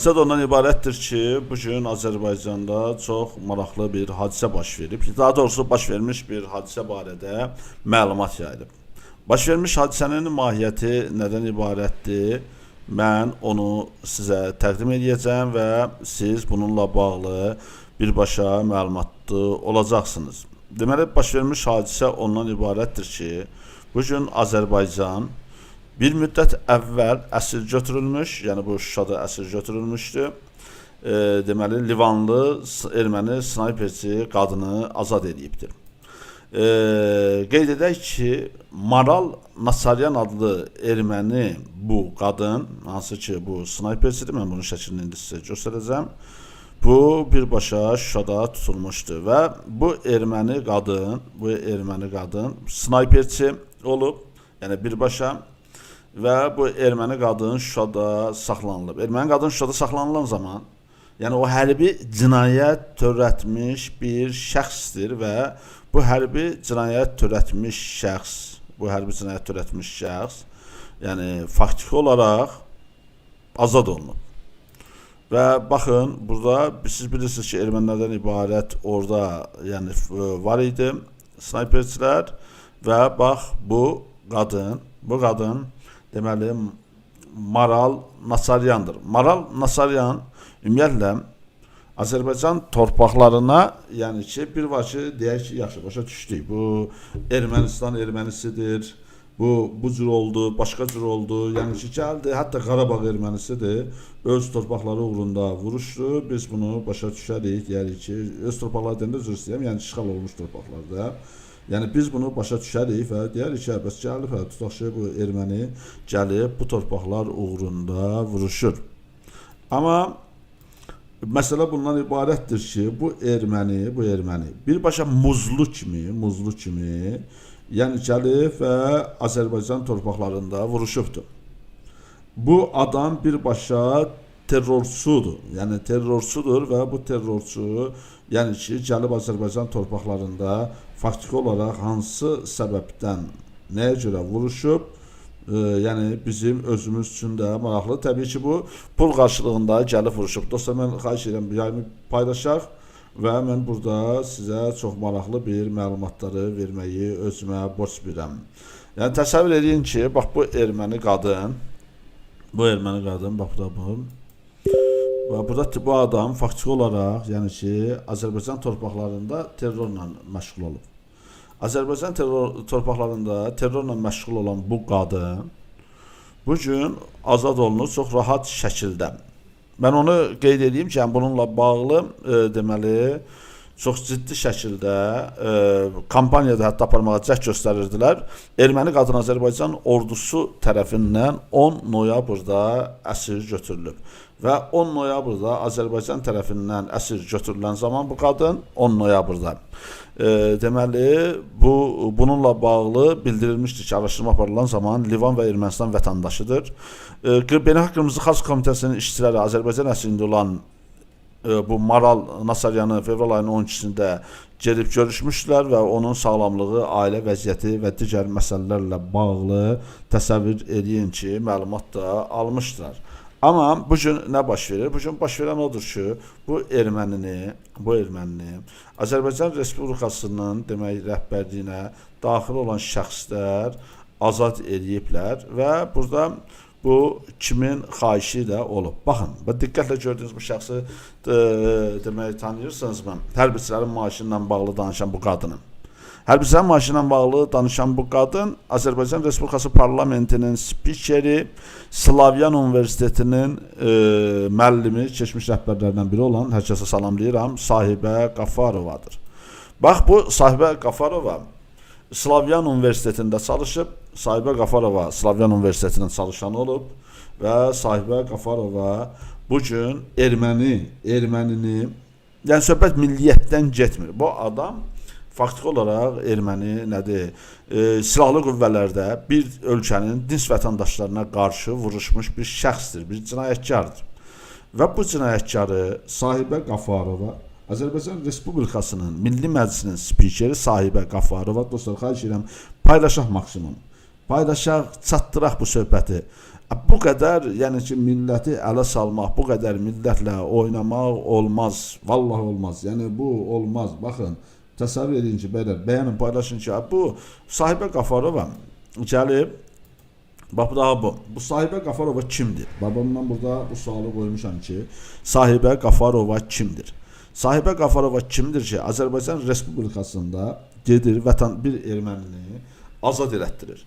Hadisə də ondan ibarətdir ki, bu gün Azərbaycanda çox maraqlı bir hadisə baş verib. Daha doğrusu baş vermiş bir hadisə barədə məlumat yayılıb. Baş vermiş hadisənin mahiyyəti nədən ibarətdir? Mən onu sizə təqdim edəcəm və siz bununla bağlı birbaşa məlumatlı olacaqsınız. Deməli, baş vermiş hadisə ondan ibarətdir ki, bu gün Azərbaycan bir müddət əvvəl əsir götürülmüş, yəni bu Şuşada əsir götürülmüşdü. E, deməli Livanlı erməni snayperçi qadını azad edibdir. E, qeyd edək ki, Maral Nasaryan adlı erməni bu qadın, hansı ki bu snayperçidir, mən bunun şəklini indi sizə göstərəcəm. Bu birbaşa Şuşada tutulmuşdu və bu erməni qadın, bu erməni qadın snayperçi olub, yəni birbaşa və bu erməni qadın Şuşada saxlanılıb. Erməni qadın Şuşada saxlanılan zaman, yəni o hərbi cinayət törətmiş bir şəxsdir və bu hərbi cinayət törətmiş şəxs, bu hərbi cinayət törətmiş şəxs, yəni faktiki olaraq azad olunub. Və baxın, burada siz bilirsiniz ki, ermənilərdən ibarət orada yəni f- var idi snayperçilər və bax bu qadın, bu qadın deməli Maral Nasaryandır. Maral Nasaryan ümumiyyətlə Azərbaycan torpaqlarına, yəni ki, bir var ki, deyək ki, yaxşı başa düşdük. Bu Ermənistan ermənisidir. Bu bu cür oldu, başqa cür oldu. Yəni ki, gəldi, hətta Qarabağ ermənisidir. Öz torpaqları uğrunda vuruşdu. Biz bunu başa düşərik, deyərik ki, öz torpaqları deyəndə üzr istəyirəm, yəni işğal olmuş torpaqlarda. Yəni biz bunu başa düşərik və deyərik ki, bəs gəlib, hə, tutaq ki, bu erməni gəlib bu torpaqlar uğrunda vuruşur. Amma Məsələ bundan ibarətdir ki, bu erməni, bu erməni birbaşa muzlu kimi, muzlu kimi, yəni gəlib və Azərbaycan torpaqlarında vuruşubdur. Bu adam birbaşa terrorçudur. Yəni terrorçudur və bu terrorçu, yəni ki, gəlib Azərbaycan torpaqlarında faktiki olaraq hansı səbəbdən, nəyə görə vuruşub, e, yəni bizim özümüz üçün də maraqlı. Təbii ki, bu pul qarşılığında gəlib vuruşub. Dostlar, mən xahiş edirəm yayımı paylaşaq və mən burada sizə çox maraqlı bir məlumatları verməyi özümə borc bilirəm. Yəni təsəvvür edin ki, bax bu erməni qadın, bu erməni qadın, bax burada bu. Və burada bu adam faktiki olaraq, yəni ki, Azərbaycan torpaqlarında terrorla məşğul olub. Azərbaycan terror torpaqlarında terrorla məşğul olan bu qadın bu gün azad olunur çox rahat şəkildə. Mən onu qeyd edeyim ki, yəni bununla bağlı e, deməli çox ciddi şəkildə e, kampaniyada hətta aparmağa cəhd göstərirdilər. Erməni qadın ordusu tərəfindən 10 noyabrda əsir götürülüb və 10 noyabrda Azərbaycan tərəfindən əsir götürülən zaman bu qadın 10 noyabrda e, deməli bu bununla bağlı bildirilmişdir ki, araşdırma aparılan zaman Livan və Ermənistan vətəndaşıdır. E, Beynəlxalq Qırmızı Xalq Komitəsinin işçiləri Azərbaycan əslində olan e, bu Maral Nasaryanı fevral ayının 12-sində gedib görüşmüşdülər və onun sağlamlığı, ailə vəziyyəti və digər məsələlərlə bağlı təsəvvür edin ki, məlumat da almışdılar. Amma bu gün nə baş verir? Bu gün baş verən odur ki, bu ermənini, bu ermənini Azərbaycan Respublikasının demək rəhbərliyinə daxil olan şəxslər azad ediblər və burada bu kimin xahişi də olub. Baxın, və diqqətlə gördüyünüz bu şəxsi e, demək tanıyırsınızmı? Hərbiçilərin maaşı ilə bağlı danışan bu qadını. Hərbiçilərin maaşı ilə bağlı danışan bu qadın Azərbaycan Respublikası Parlamentinin spikeri, Slavyan Universitetinin e, müəllimi, keçmiş rəhbərlərdən biri olan, hər kəsə salamlayıram, Sahibə Qafarovadır. Bax bu Sahibə Qafarova Slavyan Universitetində çalışıb. Sahibə Qafarova Slavyan Universitetinin çalışanı olub və Sahibə Qafarova bu gün erməni, ermənini, yəni söhbət milliyyətdən getmir. Bu adam faktiki olaraq erməni nədir? E, silahlı qüvvələrdə bir ölkənin dins vətəndaşlarına qarşı vuruşmuş bir şəxsdir, bir cinayətkardır. Və bu cinayətkarı Sahibə Qafarova Azərbaycan Respublikasının Milli Məclisinin spikeri Sahibə Qafarova dostlar xahiş edirəm paylaşaq maksimum. Paylaşaq, çatdıraq bu söhbəti. Bu qədər, yəni ki, milləti ələ salmaq, bu qədər millətlə oynamaq olmaz. Vallahi olmaz. Yəni bu olmaz. Baxın, təsəvvür edin ki, belə bəyənin, paylaşın ki, bu sahibə Qafarova gəlib Bax daha bu. Bu sahibə Qafarova kimdir? Babamdan burada bu sualı qoymuşam ki, sahibə Qafarova kimdir? Sahibə Qafarova kimdir ki, Azərbaycan Respublikasında gedir vətən bir ermənini azad elətdirir.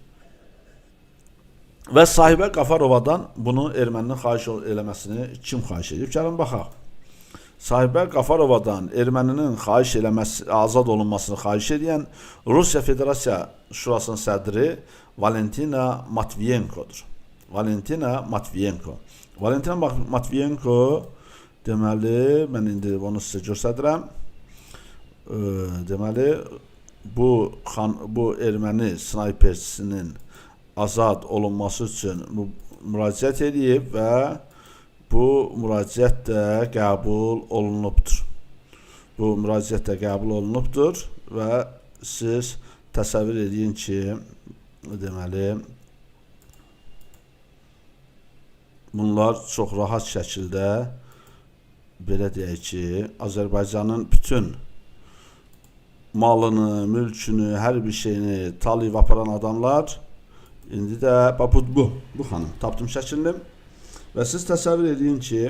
Və sahibə Qafarovadan bunu erməninin xahiş eləməsini kim xahiş edib? Gəlin baxaq. Sahibə Qafarovadan erməninin xahiş eləməsi, azad olunmasını xahiş edən Rusiya Federasiya Şurasının sədri Valentina Matviyenko'dur. Valentina Matviyenko. Valentina Mat- Matviyenko deməli mən indi onu sizə göstərirəm. Deməli bu bu erməni snayperçisinin azad olunması üçün mü- müraciət edib və bu müraciət də qəbul olunubdur. Bu müraciət də qəbul olunubdur və siz təsəvvür edin ki, deməli bunlar çox rahat şəkildə belə deyək ki, Azərbaycanın bütün malını, mülkünü, hər bir şeyini talayıb aparan adamlar indi də bu bu, bu xanım tapdım şəklini və siz təsəvvür edin ki,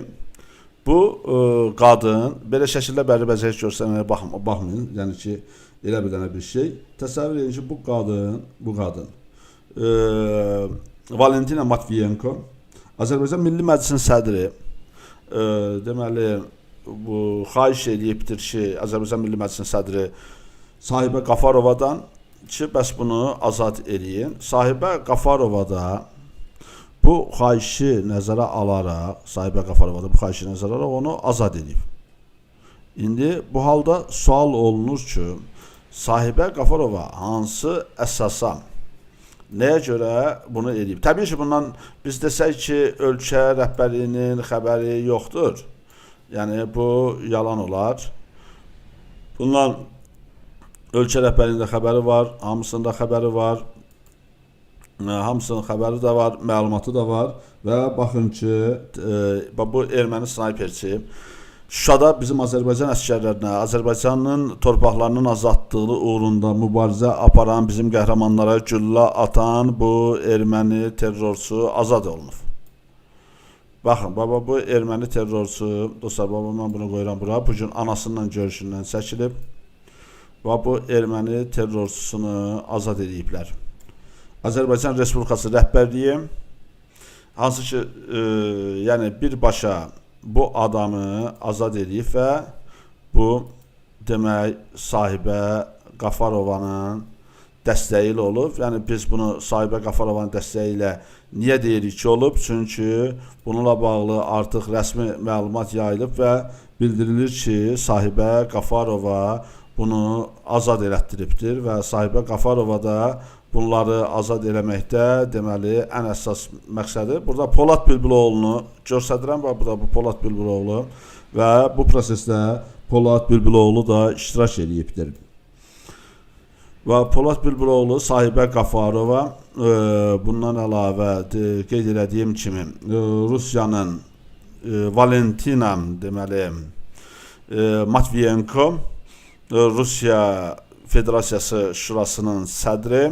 bu ə, qadın belə şəkildə bəri-bəzək görsənməyə baxm baxmayın. Yəni ki, elə bir dənə bir şey. Təsəvvür edin ki, bu qadın, bu qadın ə, Valentina Matviyenko Azərbaycan Milli Məclisin sədri ə, deməli bu xahiş edibdir ki, Azərbaycan Milli Məclisin sədri sahibə Qafarovadan ki, bəs bunu azad eləyin. Sahibə Qafarova da bu xahişi nəzərə alaraq, sahibə Qafarova da bu xahişi nəzərə alaraq onu azad edib. İndi bu halda sual olunur ki, sahibə Qafarova hansı əsasa Nəyə görə bunu edib? Təbii ki, bundan biz desək ki, ölkə rəhbərliyinin xəbəri yoxdur. Yəni bu yalan olar. Bundan ölkə rəhbərliyində xəbəri var, hamısında xəbəri var. Ə, Hamısının xəbəri də var, məlumatı da var və baxın ki, e, bu erməni snayperçi Şuşada bizim Azərbaycan əsgərlərinə, Azərbaycanın torpaqlarının azadlığı uğrunda mübarizə aparan bizim qəhrəmanlara güllə atan bu erməni terrorçu azad olunub. Baxın, baba bu erməni terrorçu, dostlar, baba mən bunu qoyuram bura. Bu anasından görüşündən çəkilib. Və bu erməni terrorçusunu azad ediblər. Azərbaycan Respublikası rəhbərliyi hansı ki, e, yəni birbaşa bu adamı azad edib və bu demək sahibə Qafarovanın dəstəyi ilə olub. Yəni biz bunu sahibə Qafarovanın dəstəyi ilə niyə deyirik ki, olub? Çünki bununla bağlı artıq rəsmi məlumat yayılıb və bildirilir ki, sahibə Qafarova bunu azad elətdiribdir və sahibə Qafarova da bunları azad eləməkdə deməli ən əsas məqsədi burada Polad Bülbüloğlunu göstərirəm və bu da bu Polad Bülbüloğlu və bu prosesdə Polad Bülbüloğlu da iştirak eləyibdir. Və Polad Bülbüloğlu sahibə Qafarova e, bundan əlavə de, qeyd elədiyim kimi e, Rusiyanın e, Valentina deməli e, Matviyenko Rusiya Federasiyası Şurasının sədri.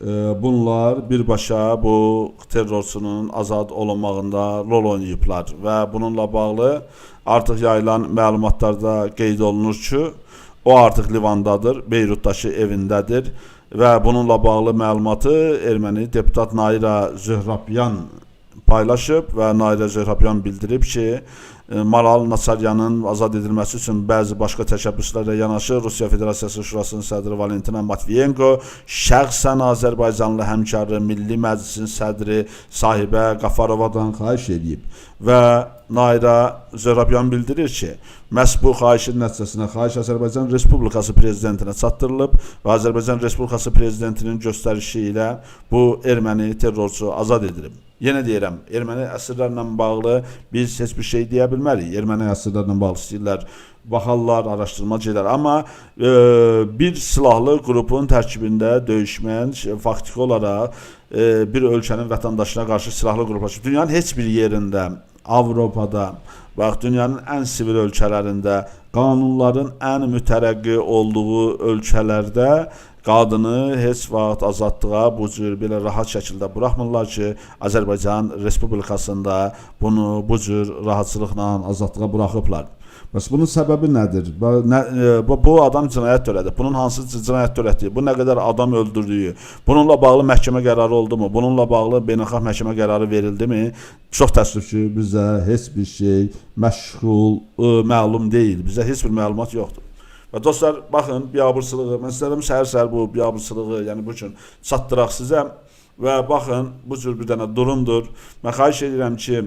E, bunlar birbaşa bu terrorçunun azad olunmağında rol oynayıblar və bununla bağlı artıq yayılan məlumatlarda qeyd olunur ki, o artıq Livandadır, Beyrutdakı evindədir və bununla bağlı məlumatı erməni deputat Naira Zöhrabyan paylaşıb və Nairə Zöhrabyan bildirib ki, e, Maral Naçaryanın azad edilməsi üçün bəzi başqa təşəbbüslərlə yanaşı Rusiya Federasiyası Şurasının sədri Valentina Matviyenko şəxsən Azərbaycanlı həmkarı Milli Məclisin sədri sahibə Qafarovadan xahiş edib və Naira Zöhrabyan bildirir ki, məhz bu xahişin nəticəsində xahiş Azərbaycan Respublikası prezidentinə çatdırılıb və Azərbaycan Respublikası prezidentinin göstərişi ilə bu erməni terrorçu azad edilib. Yenə deyirəm, erməni əsirlərlə bağlı biz heç bir şey deyə bilmərik. Erməni əsirlərlə bağlı istəyirlər baxarlar, araşdırma gedər. Amma e, bir silahlı qrupun tərkibində döyüşməyən şey, faktiki olaraq e, bir ölkənin vətəndaşına qarşı silahlı qruplaşır. Dünyanın heç bir yerində, Avropada, bax dünyanın ən sivil ölkələrində, qanunların ən mütərəqqi olduğu ölkələrdə qadını heç vaxt azadlığa bu cür belə rahat şəkildə buraxmırlar ki, Azərbaycan Respublikasında bunu bu cür rahatçılıqla azadlığa buraxıblar. Bəs bunun səbəbi nədir? Bu, nə, e, bu, bu adam cinayət törədib. Bunun hansı cinayət törətdiyi, bu nə qədər adam öldürdüyü, bununla bağlı məhkəmə qərarı oldu mu? Bununla bağlı beynəlxalq məhkəmə qərarı verildimi? Çox təəssüf ki, bizə heç bir şey məşğul, ə, məlum deyil. Bizə heç bir məlumat yoxdur. Və dostlar, baxın, biabırçılığı, mən istəyirəm səhər-səhər bu biabırçılığı, yəni bu gün çatdıraq sizə və baxın, bu cür bir dənə durumdur. Mən xahiş edirəm ki,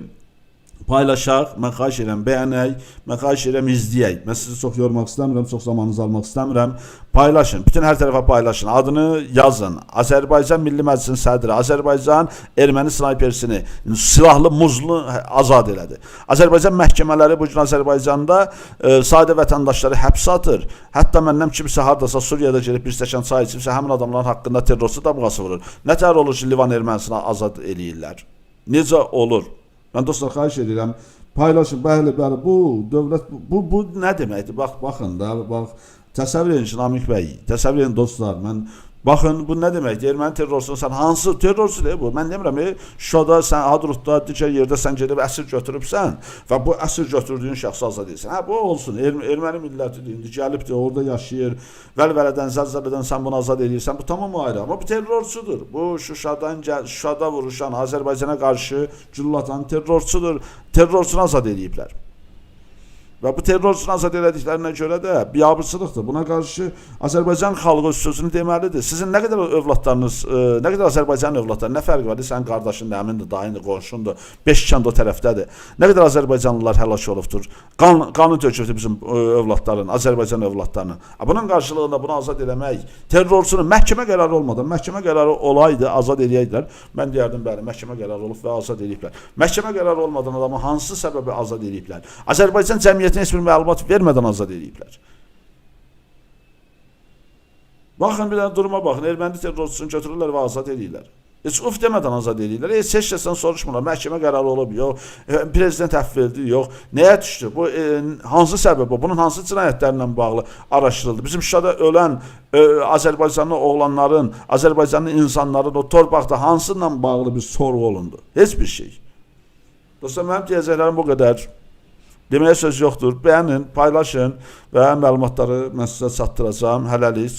paylaşaq, mən xahiş edirəm bəyənək, mən xahiş edirəm izləyək. Mən sizi çox yormaq istəmirəm, çox zamanınızı almaq istəmirəm. Paylaşın, bütün hər tərəfə paylaşın. Adını yazın. Azərbaycan Milli Məclisinin sədri, Azərbaycan erməni snaypersini silahlı muzlu azad elədi. Azərbaycan məhkəmələri bu gün Azərbaycanda e, sadə vətəndaşları həbsə atır. Hətta məndən kimsə hardasa Suriyada gedib bir stəkan çay içibsə həmin adamların haqqında terrorçu damğası vurur. Nətər olur ki, Livan ermənisini azad eləyirlər? Necə olur? Mən dostlar xahiş edirəm, paylaşın. Bəli, bəli, bu dövlət bu bu, nə deməkdir? Bax, baxın da, bax təsəvvür edin Namik bəy. Təsəvvür edin dostlar, mən Baxın bu nə deməkdir? Erməni terrorçusu sən hansı terrorçudur bu? Mən demirəm, e, Şuşada sən Hadrutda digər yerdə sən gedib əsir götürübsən və bu əsir götürdüyün şəxsi azad edirsən. Hə bu olsun. Er erməni millətidir. İndi gəlibdir, orada yaşayır. Vəlvələdən, zəlzələdən sən bunu azad edirsən. Bu tamam ayrı. Amma bu terrorçudur. Bu Şuşadan Şuşada vuruşan, Azərbaycana qarşı güllatan terrorçudur. Terrorçunu azad ediblər. Və bu terrorçunu azad elədiklərinə görə də biabırçılıqdır. Buna qarşı Azərbaycan xalqı öz sözünü deməlidir. Sizin nə qədər övladlarınız, e, nə qədər Azərbaycan övladları, nə fərqi var? Sənin qardaşın, əmindir, dayındır, qonşundur. 5 kənd o tərəfdədir. Nə qədər Azərbaycanlılar həlak olubdur. Qan, qanun tökübdür bizim e, övladların, Azərbaycan övladlarının. Bunun qarşılığında bunu azad eləmək, terrorçunu məhkəmə qərarı olmadan, məhkəmə qərarı olaydı, azad eləyəydilər. Mən deyərdim, bəli, məhkəmə qərarı olub və azad eləyiblər. Məhkəmə qərarı olmadan adamı hansı səbəbi azad eləyiblər? Azərbaycan cəmiyyətinə heç bir məlumat vermədən azad eləyiblər. Baxın bir dənə duruma baxın. Erməni terrorçusunu götürürlər və azad edirlər. Heç uf demədən azad edirlər. Heç heç kəsdən soruşmurlar. Məhkəmə qərarı olub, yox. Prezident əfv verdi, yox. Nəyə düşdü? Bu e, hansı səbəb bu? Bunun hansı cinayətlərlə bağlı araşdırıldı? Bizim Şuşada ölən e, Azərbaycanlı oğlanların, Azərbaycanlı insanların o torpaqda hansıyla bağlı bir sorğu olundu? Heç bir şey. Dostlar, mənim deyəcəklərim bu qədər. Deməyə söz yoxdur. Bəyənin, paylaşın və məlumatları mən sizə çatdıracağam. Hələlik